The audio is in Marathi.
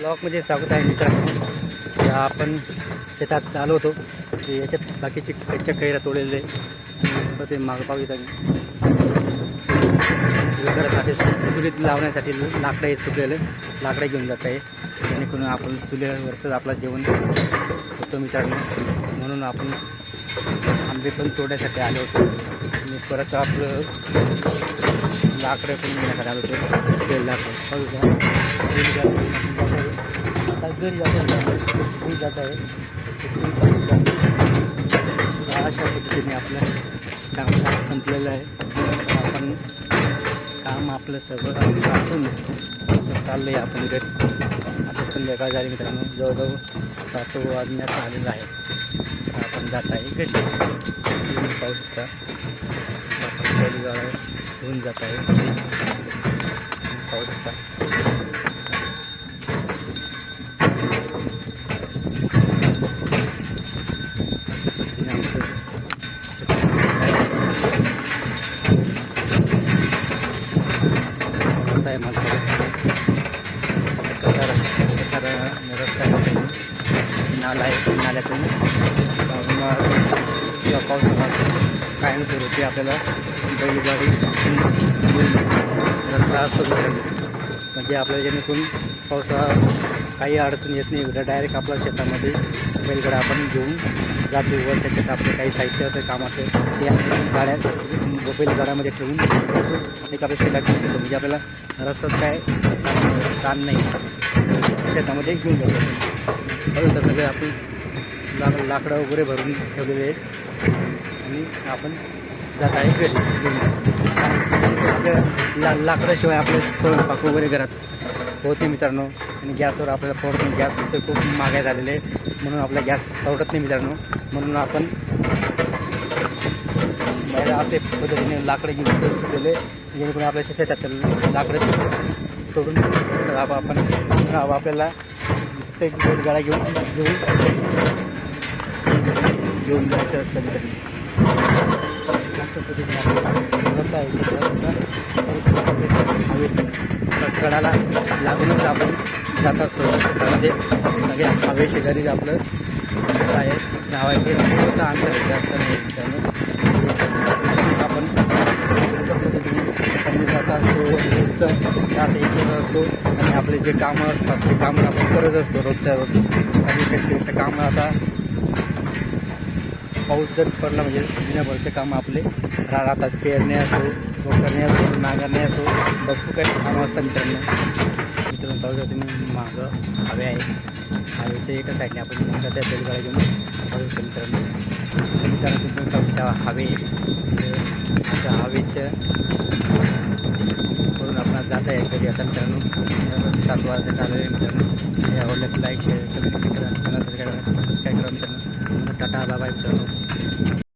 ब्लॉकमध्ये स्वागत आहे मित्रांनो. आपण शेतात आलो होतो. ते याच्यात बाकीचे कच्च्या कैरा तोडलेले ते मागं पाहू येतात. घरासाठी चुलीत लावण्यासाठी लाकडं हे सुकलेलं लाकडं घेऊन जात आहे. जेणेकरून आपण चुलीवरच आपलं जेवण होतो मित्रांनो. म्हणून आपण आंबे पण तोडण्यासाठी आलो होतो. आणि परत आपलं लाकडं पण घेण्यासाठी आलो होतो ते लाकडं पाहू का? घरी जात आहे. आता घरी जात आहे घरी जात आहे तर अशा पद्धतीने आपलं काम संपलेलं आहे आपण काम आपलं सगळं टाकून चाललं आहे आपण घरी। आता संध्याकाळ झाली मित्रांनो जवळजवळ सात वाजण्यात आलेलं आहे आता आपण जात आहे घरी तुम्ही पाहू शकता आपण बैलगाडा घेऊन जात आहे तुम्ही पाहू शकता पद्धतीने आमचं रस्ता आहे माझा कसा कसा रस्ता आहे नाला कायमस्वरूपी आपल्याला बैलगाडी जरा त्रास होतो म्हणजे आपल्याला जेणेकरून पावसाळा काही अडचण येत नाही डायरेक्ट आपल्या शेतामध्ये बैलगाडा आपण घेऊन जातो व त्याच्यात आपलं काही साहित्य असं कामाचं ते आपण गाड्या बैलगाड्यामध्ये ठेवून एक आपल्या शेतात घेऊन म्हणजे आपल्याला रस्त्यात काय ताण नाही. शेतामध्ये घेऊन जातो. सगळे आपण लाकडं वगैरे भरून ठेवलेले आहेत. आणि आपण जात आहे घरी. ला लाकडाशिवाय आपले स्वयंपाक वगैरे घरात होते मित्रांनो. आणि गॅसवर आपल्याला परवडत नाही गॅस खूप महागाई झालेले आहे. म्हणून आपला गॅस परवडत नाही मित्रांनो. म्हणून आपण असे पद्धतीने लाकडं घेऊन सुटलेले जेणेकरून आपल्या शेतात लाकडं सोडून आपण आपल्याला ते गाड्या घेऊन घेऊन घेऊन जायचं असतं मित्रांनो. असं पद्धतीने कडाला लागूनच आपण जात असतो. म्हणजे सगळे हवे शेजारीच आपलं आहे. धावायचे अंतर जास्त नाही. त्यामुळे आपण पद्धतीने जात असतो रोजचं जात एक असतो. आणि आपले जे कामं असतात ते कामं आपण करत असतो रोजच्या रोज. आणि शेतकऱ्याचं कामं आता पाऊस जर पडला म्हणजे महिन्याभरचे काम आपले रा- राहतात. पेरणे असो रोखणे असो नांगरणे असो भरपूर काही कामं असतात मित्रांनो. मित्रांनो पाहू शकतो तुम्ही मागं हवे आहे. हवेच्या एका साईडने आपण त्या बैलगाड्या घेऊन पाहू शकतो मित्रांनो. मित्रांनो तुम्ही त्या हवे त्या हवेच्या करून आपण जात आहे कधी आता मित्रांनो सात वाजता चालू आहे मित्रांनो. हे आवडलं लाईक शेअर कमेंट करा. सबस्क्राईब करा. सबस्क्राईब करा मित्रांनो. टाटा बाबा मित्रांनो.